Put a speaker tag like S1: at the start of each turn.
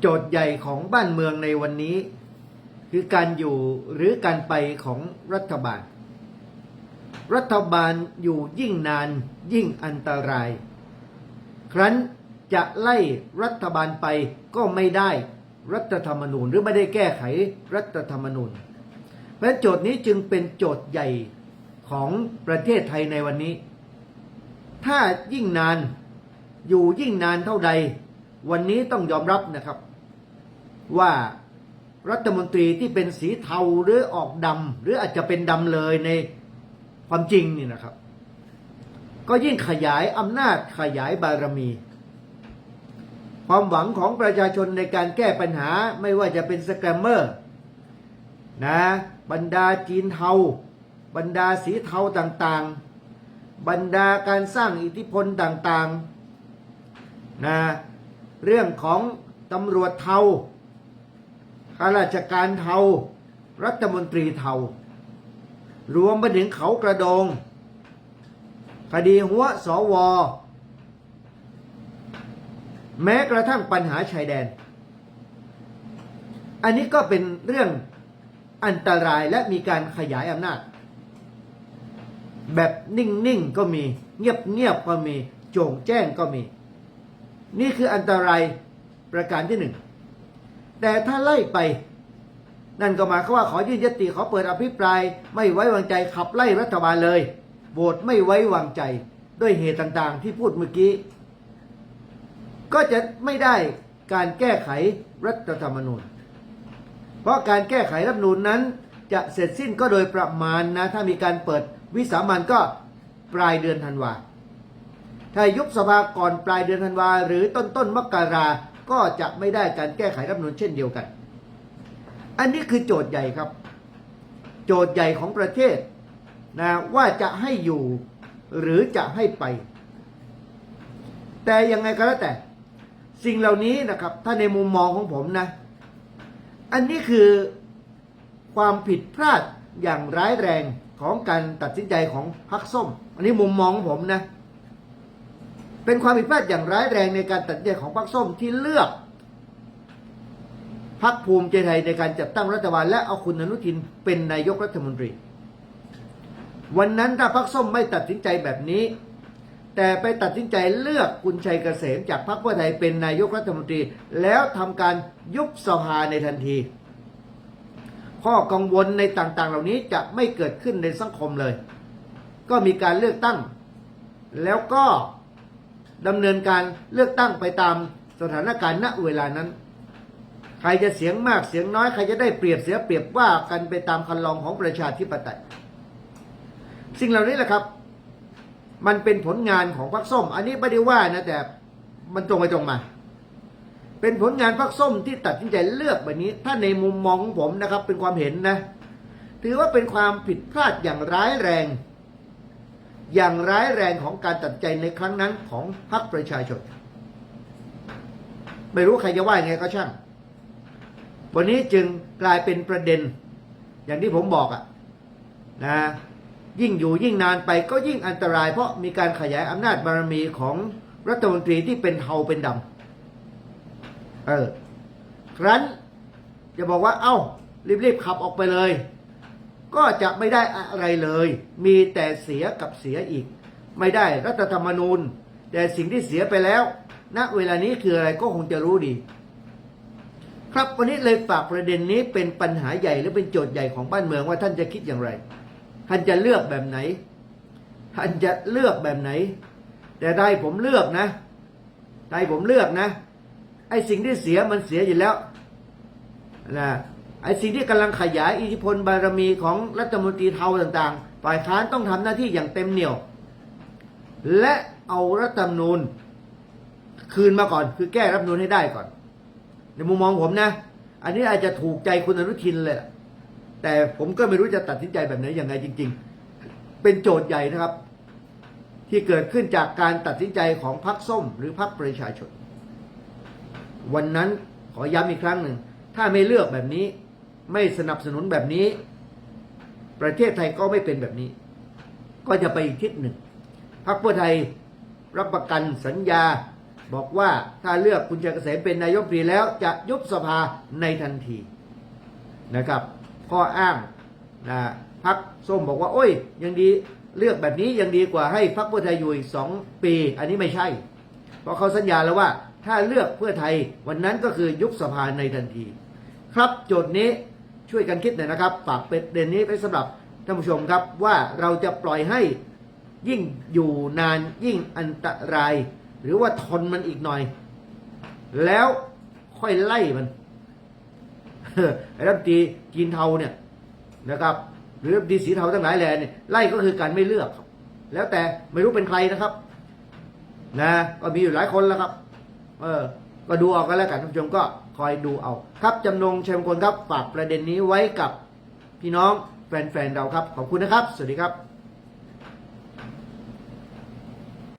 S1: โจทย์ใหญ่ของบ้านเมืองในวันนี้ คือการอยู่หรือการไปของรัฐบาล รัฐบาลอยู่ยิ่งนานยิ่งอันตราย ครั้นจะไล่รัฐบาลไปก็ไม่ได้รัฐธรรมนูญหรือไม่ได้แก้ไขรัฐธรรมนูญ เพราะโจทย์นี้จึงเป็นโจทย์ใหญ่ของประเทศไทยในวันนี้ ถ้ายิ่งนานอยู่ยิ่งนานเท่าใด วันนี้ต้องยอมรับนะครับ ว่ารัฐมนตรีที่เป็นสีเทาหรือออกดำหรืออาจจะเป็นดำเลยในความจริงนี่นะครับ ก็ยิ่งขยายอำนาจขยายบารมี ความหวังของประชาชนในการแก้ปัญหาไม่ว่าจะเป็นสแกมเมอร์นะบรรดาจีนเทา บรรดาสีเทาต่างๆ บรรดาการสร้างอิทธิพลต่างๆนะเรื่องของตำรวจเทา ข้าราชการเทา รัฐมนตรีเทา รวมไปถึงเขากระโดง คดีหัวสว แม้กระทั่งปัญหาชายแดน อันนี้ก็เป็นเรื่องอันตรายและมีการขยายอำนาจ แบบนิ่ง ๆ ก็มี เงียบ ๆ ก็มี โจ่งแจ้งก็มี นี่คืออันตรายประการที่หนึ่ง แต่ถ้าไล่ไป นั่นก็หมายความว่าขอยื่นยติขอเปิดอภิปราย ไม่ไว้วางใจขับไล่รัฐบาลเลยโหวตไม่ไว้วางใจด้วยเหตุต่างๆ ที่พูดเมื่อกี้ ก็จะไม่ได้การแก้ไขรัฐธรรมนูญ เพราะการแก้ไขรัฐธรรมนูญนั้น จะเสร็จสิ้นก็โดยประมาณนะ ถ้ามีการเปิดวิสามันก็ปลายเดือนธันวาถ้ายุบสภาก่อนปลายเดือนธันวาหรือต้นต้นมกรา ก็จะไม่ได้การแก้ไขรัฐมนูญเช่นเดียวกัน อันนี้คือโจทย์ใหญ่ครับ โจทย์ใหญ่ของประเทศนะว่าจะให้อยู่หรือจะให้ไป แต่ยังไงก็แล้วแต่ สิ่งเหล่านี้นะครับ ถ้าในมุมมองของผมนะ อันนี้คือความผิดพลาดอย่างร้ายแรงของการตัดสินใจของพรรคส้ม อันนี้มุมมองของผมนะ เป็นความผิดพลาดอย่างร้ายแรงในการตัดสินใจของพรรคส้มที่เลือกพรรคภูมิใจไทยในการจัดตั้งรัฐบาลและเอาคุณอนุทินเป็นนายกรัฐมนตรี วันนั้นถ้าพรรคส้มไม่ตัดสินใจแบบนี้ แต่ไปตัดสินใจเลือกคุณชัยเกษมจากพรรคเพื่อไทยเป็นนายกรัฐมนตรี แล้วทำการยุบสภาในทันที ข้อกังวลในต่างๆ เหล่านี้จะไม่เกิดขึ้นในสังคมเลย ก็มีการเลือกตั้ง แล้วก็ ดำเนินการเลือกตั้งไปตามสถานการณ์ณเวลานั้น ใครจะเสียงมากเสียงน้อยใครจะได้เปรียบเสียเปรียบว่ากันไปตามคันลองของประชาธิปไตย สิ่งเหล่านี้แหละครับ มันเป็นผลงานของพรรคส้ม อันนี้ไม่ได้ว่านะแต่มันตรงไปตรงมา เป็นผลงานพรรคส้มที่ตัดสินใจเลือกแบบนี้ ถ้าในมุมมองของผมนะครับ เป็นความเห็นนะ ถือว่าเป็นความผิดพลาดอย่างร้ายแรง อย่างร้ายแรงของการตัดใจในครั้งนั้นของพรรคประชาชน ไม่รู้ใครจะว่ายังไงก็ช่าง วันนี้จึงกลายเป็นประเด็น อย่างที่ผมบอกอะนะยิ่งอยู่ยิ่งนานไปก็ยิ่งอันตราย เพราะมีการขยายอำนาจบารมีของรัฐมนตรีที่เป็นเทาเป็นดำเออครั้นจะบอกว่าเอา้ารีบๆขับออกไปเลย ก็จะไม่ได้อะไรเลย มีแต่เสียกับเสียอีก ไม่ได้รัฐธรรมนูญ แต่สิ่งที่เสียไปแล้วณเวลานี้คืออะไรก็คงจะรู้ดี ครับวันนี้เลยฝากประเด็นนี้เป็นปัญหาใหญ่หรือเป็นโจทย์ใหญ่ของบ้านเมืองว่าท่านจะคิดอย่างไร ท่านจะเลือกแบบไหน ท่านจะเลือกแบบไหน แต่ได้ผมเลือกนะ ได้ผมเลือกนะไอ้สิ่งที่เสียมันเสียอยู่แล้วนะ ไอ้สิ่งที่กำลังขยายอิทธิพลบารมีของรัฐมนตรีเทาต่างๆ ฝ่ายค้านต้องทำหน้าที่อย่างเต็มเหนี่ยว และเอารัฐธรรมนูญคืนมาก่อน คือแก้รัฐธรรมนูญให้ได้ก่อน ในมุมมองผมนะ อันนี้อาจจะถูกใจคุณอนุทินเลย แต่ผมก็ไม่รู้จะตัดสินใจแบบไหนอย่างไรจริง ๆ เป็นโจทย์ใหญ่นะครับ ที่เกิดขึ้นจากการตัดสินใจของพรรคส้ม หรือพรรคประชาชน วันนั้นขอย้ำอีกครั้งหนึ่ง ถ้าไม่เลือกแบบนี้ ไม่สนับสนุนแบบนี้ ประเทศไทยก็ไม่เป็นแบบนี้ ก็จะไปอีกทิศหนึ่งพรรคเพื่อไทยรับประกันสัญญา บอกว่าถ้าเลือกคุณชัยเกษมเป็นนายกรีแล้วจะยุบสภาในทันทีนะครับ ข้ออ้างนะพักส้มบอกว่า โอ้ย ยังดีเลือกแบบนี้ยังดีกว่าให้พักเพื่อไทยอยู่อีกสองปี อันนี้ไม่ใช่ เพราะเขาสัญญาแล้วว่า ถ้าเลือกเพื่อไทยวันนั้นก็คือยุบสภาในทันที ครับโจทย์นี้ ช่วยกันคิดหน่อยนะครับฝากประเด็นนี้ไปสำหรับท่านผู้ชมครับว่าเราจะปล่อยให้ยิ่งอยู่นานยิ่งอันตราย หรือว่าทนมันอีกหน่อย แล้วค่อยไล่มันไอ้รัฐมนตรีจีนเทาเนี่ยนะครับ หรือรัฐมนตรีสีเทาทั้งหลายแหล่เนี่ยไล่ก็คือการไม่เลือก แล้วแต่ไม่รู้เป็นใครนะครับ นะก็มีอยู่หลายคนแล้วครับ เออ ก็ดูเอากันแล้วกันท่านผู้ชมก็คอยดูเอาครับจำนงเชมคนครับฝากประเด็นนี้ไว้กับพี่น้องแฟนๆเราครับขอบคุณนะครับ สวัสดีครับ